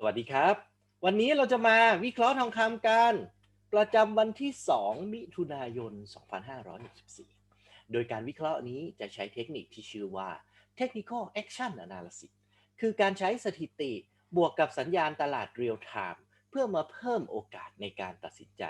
สวัสดีครับ วันนี้เราจะมาวิเคราะห์ทองคำกัน ประจำวันที่ 2 มิถุนายน 2564 โดยการวิเคราะห์นี้จะใช้เทคนิคที่ชื่อว่า Technical Action Analysis คือการใช้สถิติบวกกับสัญญาณตลาดเรียลไทม์เพื่อมาเพิ่มโอกาสในการตัดสินใจ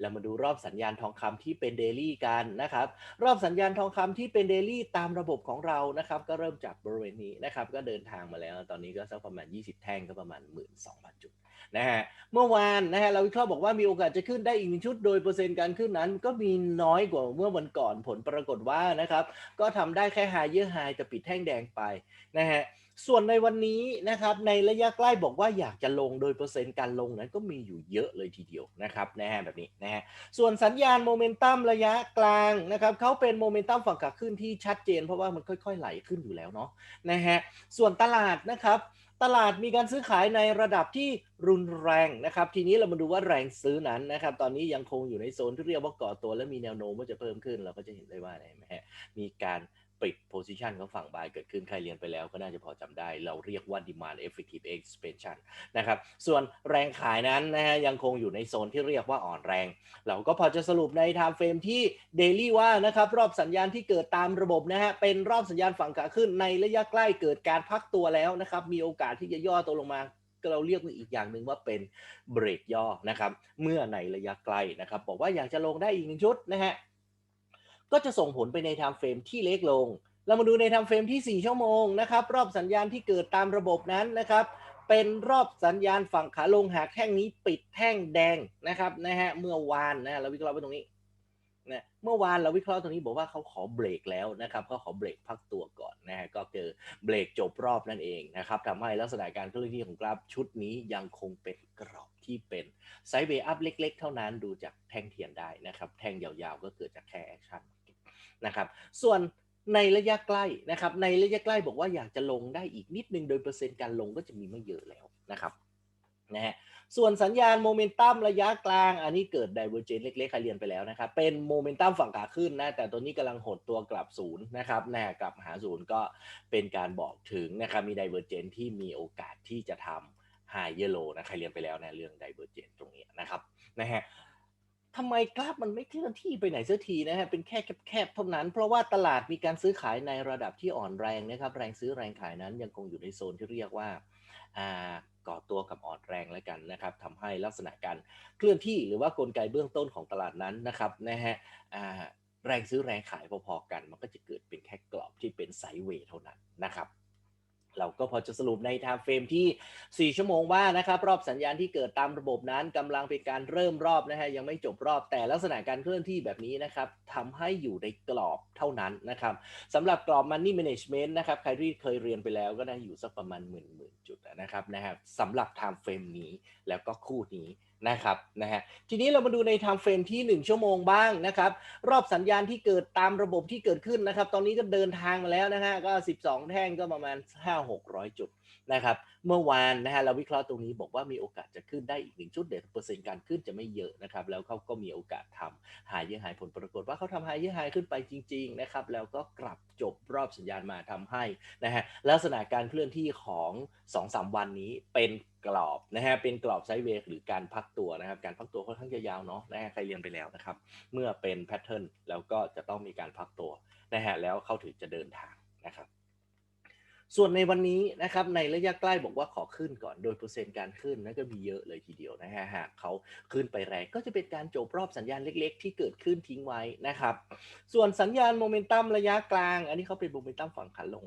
เรามาดูรอบสัญญาณทองคำที่เป็นเดลี่กันนะครับ รอบสัญญาณทองคำที่เป็นเดลี่ตามระบบของเรานะครับ ก็เริ่มจากบริเวณนี้นะครับ ก็เดินทางมาแล้ว ตอนนี้ก็สักประมาณ 20 แท่งก็ประมาณ 12,000 จุดนะฮะเมื่อวานนะฮะเราวิเคราะห์บอกว่ามีโอกาสจะขึ้นได้อีกหนึ่งชุดโดยเปอร์เซ็นต์การขึ้นนั้น ก็มีน้อยกว่าเมื่อวันก่อนผลปรากฏว่านะครับ ก็ทำได้แค่ไฮเยอร์ไฮแต่ปิดแท่งแดงไปนะฮะ ส่วนในวันนี้นะครับในระยะใกล้บอกว่าอยากจะลงโดยเปอร์เซ็นต์การลงนั้นก็มีอยู่เยอะเลยทีเดียวนะครับนะฮะแบบนี้นะฮะส่วนสัญญาณโมเมนตัมระยะกลางนะครับเขาเป็นโมเมนตัมฝั่งขาขึ้นที่ชัดเจน เพราะว่ามันค่อยๆไหลขึ้นอยู่แล้วเนาะนะฮะส่วนตลาดนะครับตลาดมีการซื้อขายในระดับที่รุนแรงนะครับ ทีนี้เรามาดูว่าแรงซื้อนั้นนะครับ ตอนนี้ยังคงอยู่ในโซนที่เรียกว่าก่อตัว และมีแนวโน้มว่าจะเพิ่มขึ้น เราก็จะเห็นได้ว่าอะไรไหมฮะมีการ ปิด position ของฝั่งบายเกิดขึ้นใครเรียนไปแล้วก็น่าจะพอจำได้ เราเรียกว่า demand effective expansion นะครับ ส่วนแรงขายนั้นนะฮะยังคงอยู่ในโซนที่เรียกว่าอ่อนแรง เราก็พอจะสรุปใน time frame ที่ daily ว่านะครับ รอบสัญญาณที่เกิดตามระบบนะฮะเป็นรอบสัญญาณฝั่งขาขึ้นในระยะใกล้เกิดการพักตัวแล้วนะครับ มีโอกาสที่จะย่อตัวลงมาเราเรียกอีกอย่างหนึ่งว่าเป็นเบรกย่อนะครับ เมื่อในระยะไกลนะครับ บอกว่าอยากจะลงได้อีกหนึ่งชุดนะฮะ ก็จะส่งผลไปในไทม์เฟรมที่เล็กลง เรามาดูในไทม์เฟรมที่ 4 ชั่วโมงนะครับ รอบสัญญาณที่เกิดตามระบบนั้นนะครับ เป็นรอบสัญญาณฝั่งขาลงหากแท่งนี้ปิดแท่งแดงนะครับนะฮะเมื่อวานนะเราวิเคราะห์ไปตรงนี้ นะเมื่อวานเราวิเคราะห์ตรงนี้บอกว่าเขาขอเบรกแล้วนะครับเขาขอเบรกพักตัวก่อนนะฮะก็คือเบรกจบรอบนั่นเองนะครับทำให้ลักษณะการเคลื่อนที่ของกราฟชุดนี้ยังคงเป็นกรอบที่เป็นไซด์เวย์อัพเล็ก ๆ เท่านั้นดูจากแท่งเทียนได้นะครับ แท่งยาวๆก็เกิดจากแค่แอคชั่นนะครับ ส่วนในระยะใกล้นะครับ ในระยะใกล้บอกว่าอยากจะลงได้อีกนิดนึงโดยเปอร์เซ็นต์การลงก็จะมีไม่เยอะแล้วนะครับ นะฮะส่วนสัญญาณโมเมนตัมระยะกลาง อันนี้เกิดไดเวอร์เจนเล็กๆใครเรียนไปแล้วนะครับ เป็นโมเมนตัมฝั่งขาขึ้นนะ แต่ตัวนี้กำลังหดตัวกลับศูนย์นะครับแน่กลับหาศูนย์ก็เป็นการบอกถึงนะครับ มีไดเวอร์เจนที่มีโอกาสที่จะทำไฮเยโลนะ ใครเรียนไปแล้วนะเรื่องไดเวอร์เจนตรงนี้นะครับนะฮะ ทำไมกราฟมันไม่เคลื่อนที่ไปไหนเสักทีนะฮะเป็นแค่แคบๆเท่านั้น เพราะว่าตลาดมีการซื้อขายในระดับที่อ่อนแรงนะครับ แรงซื้อแรงขายนั้นยังคงอยู่ในโซนที่เรียกว่าอ่าก่อตัวกับอ่อนแรงแล้วกันนะครับทำให้ลักษณะการเคลื่อนที่หรือว่ากลไกเบื้องต้นของตลาดนั้นนะครับนะฮะแรงซื้อแรงขายพอๆกัน มันก็จะเกิดเป็นแค่กรอบที่เป็นไซด์เวย์เท่านั้นนะครับ เราก็พอจะสรุปใน time frame ที่ 4 ชั่วโมงว่านะครับ รอบสัญญาณที่เกิดตามระบบนั้นกำลังเป็นการเริ่มรอบนะฮะยังไม่จบรอบแต่ลักษณะการเคลื่อนที่แบบนี้นะครับทำให้อยู่ในกรอบเท่านั้นนะครับสำหรับกรอบ money management นะครับใครที่เคยเรียนไปแล้วก็ได้อยู่สักประมาณหมื่นหมื่นจุดนะครับนะครับสำหรับ time frame นี้แล้วก็คู่นี้นะครับนะฮะทีนี้เรามาดูในทางเฟรมที่ 1 ชั่วโมงบ้างนะครับ รอบสัญญาณที่เกิดตามระบบที่เกิดขึ้นนะครับ ตอนนี้ก็เดินทางมาแล้วนะฮะก็ 12 แท่งก็ประมาณ 5-600 จุดนะครับเมื่อวานนะฮะเราวิเคราะห์ตรงนี้บอกว่ามีโอกาสจะขึ้นได้อีกหนึ่งชุดเด็ดเปอร์เซ็นต์การขึ้นจะไม่เยอะนะครับแล้วเขาก็มีโอกาสทำหายเยอะหายผลปรากฏว่าเขาทำหายเยอะหายขึ้นไปจริงๆนะครับแล้วก็กลับจบรอบสัญญาณมาทำให้นะฮะลักษณะการเคลื่อนที่ของ 2-3 วันนี้เป็นกรอบนะฮะเป็นกรอบไซด์เวย์หรือการพักตัวนะครับการพักตัวค่อนข้างจะยาวเนาะนะฮะใครเรียนไปแล้วนะครับเมื่อเป็นแพทเทิร์นแล้วก็จะต้องมีการพักตัวนะฮะแล้วเขาถึงจะเดินทางนะครับ ส่วนในวันนี้นะครับในระยะใกล้บอกว่าขอขึ้นก่อนโดยเปอร์เซ็นต์การขึ้นนั่นก็มีเยอะเลยทีเดียวนะฮะหากเขาขึ้นไปแรงก็จะเป็นการจบรอบสัญญาณเล็ก ๆ ที่เกิดขึ้นทิ้งไว้นะครับ ส่วนสัญญาณโมเมนตัมระยะกลาง อันนี้เขาเป็นโมเมนตัมฝั่งขาลง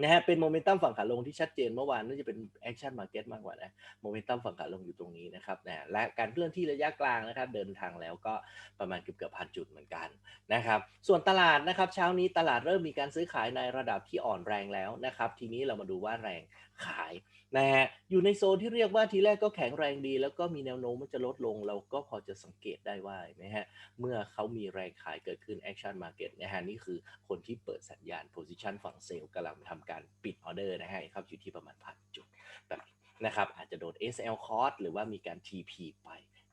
นะฮะเป็นโมเมนตัมฝั่งขาลงที่ชัดเจนเมื่อวานน่าจะเป็นแอคชั่นมาร์เก็ตมากกว่านะโมเมนตัมฝั่งขาลงอยู่ตรงนี้นะครับนะและการเคลื่อนที่ระยะกลางนะครับเดินทางแล้วก็ประมาณเกือบเกือบพันจุดเหมือนกันนะครับส่วนตลาดนะครับเช้านี้ตลาดเริ่มมีการซื้อขายในระดับที่อ่อนแรงแล้วนะครับทีนี้เรามาดูว่าแรงขาย นะฮะอยู่ในโซนที่เรียกว่าทีแรกก็แข็งแรงดี แล้วก็มีแนวโน้มว่าจะลดลง เราก็พอจะสังเกตได้ว่านะฮะเมื่อเขามีแรงขายเกิดขึ้น Action Market นะฮะนี่คือคนที่เปิดสัญญาณ Position ฝั่งเซลล์กำลังทำการปิดออเดอร์นะฮะครับอยู่ที่ประมาณพันจุดแบบนี้นะครับอาจจะโดน SL Cost หรือว่ามีการ TP ไป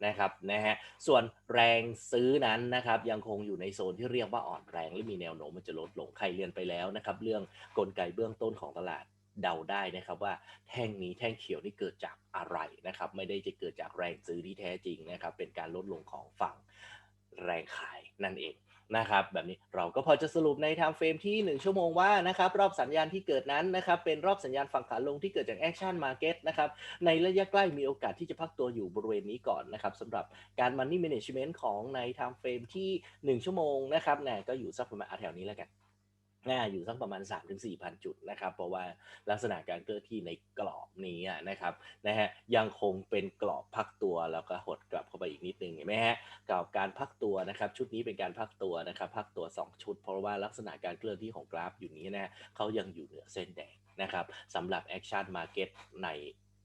นะครับนะฮะส่วนแรงซื้อนั้นนะครับยังคงอยู่ในโซนที่เรียกว่าอ่อนแรง และมีแนวโน้มมันจะลดลงใครเรียนไปแล้วนะครับเรื่องกลไกเบื้องต้นของตลาด เดาได้นะครับว่าแท่งนี้แท่งเขียวนี่เกิดจากอะไรนะครับ ไม่ได้จะเกิดจากแรงซื้อที่แท้จริงนะครับ เป็นการลดลงของฝั่งแรงขายนั่นเองนะครับแบบนี้เราก็พอจะสรุปในไทม์เฟรมที่ 1 ชั่วโมงว่านะครับรอบสัญญาณที่เกิดนั้นนะครับเป็นรอบสัญญาณฝั่งขาลงที่เกิดจากแอคชั่นมาเก็ตนะครับในระยะใกล้มีโอกาสที่จะพักตัวอยู่บริเวณนี้ก่อนนะครับสำหรับการ Money Management ของใน Time Frame ที่ 1 ชั่วโมงนะครับแนะก็อยู่สักประมาณแถวนี้แล้วกัน น่าอยู่สักประมาณ 3-4,000 จุดนะครับ เพราะว่าลักษณะการเคลื่อนที่ในกรอบนี้นะครับนะฮะยังคงเป็นกรอบพักตัวแล้วก็หดกลับเข้าไปอีกนิดนึงเห็นไหมฮะกับการพักตัวนะครับชุดนี้เป็นการพักตัวนะครับพักตัว 2 ชุด เพราะว่าลักษณะการเคลื่อนที่ของกราฟอยู่นี้นะฮะเขายังอยู่เหนือเส้นแดงนะครับสำหรับ Action Market ใน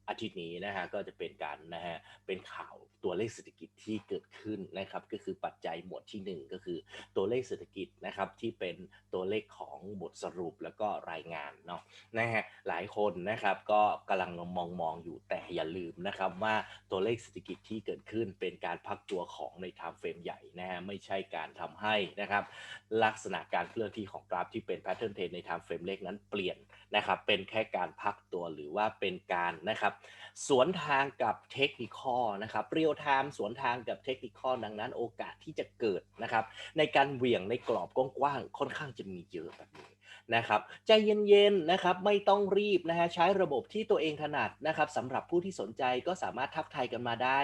อาทิตย์นี้นะฮะก็จะเป็นการนะฮะเป็นข่าวตัวเลขเศรษฐกิจที่เกิดขึ้นนะครับก็คือปัจจัยหมวดที่ 1 ก็คือตัวเลขเศรษฐกิจนะครับที่เป็นตัวเลขของบทสรุปแล้วก็รายงานเนาะนะฮะหลายคนนะครับก็กำลังมองมองอยู่แต่อย่าลืมนะครับว่าตัวเลขเศรษฐกิจที่เกิดขึ้นเป็นการพักตัวของในไทม์เฟรมใหญ่นะฮะไม่ใช่การทำให้นะครับลักษณะการเคลื่อนที่ของกราฟที่เป็นแพทเทิร์นเทรนในไทม์เฟรมเล็กนั้นเปลี่ยนนะครับเป็นแค่การพักตัวหรือว่าเป็นการนะครับสวนทางกับเทคนิคอนะครับเรียลไทม์สวนทางกับเทคนิคอดังนั้นโอกาสที่จะเกิดนะครับในการเหวี่ยงในกรอบกว้างๆค่อนข้างจะมีเยอะแบบนี้นะครับใจเย็นๆนะครับไม่ต้องรีบนะฮะใช้ระบบที่ตัวเองถนัดนะครับสำหรับผู้ที่สนใจก็สามารถทักทายกันมาได้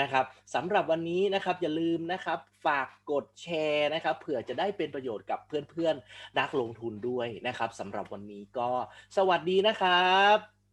นะครับสำหรับวันนี้นะครับอย่าลืมนะครับฝากกดแชร์นะครับเผื่อจะได้เป็นประโยชน์กับเพื่อนๆนักลงทุนด้วยนะครับสำหรับวันนี้ก็สวัสดีนะครับ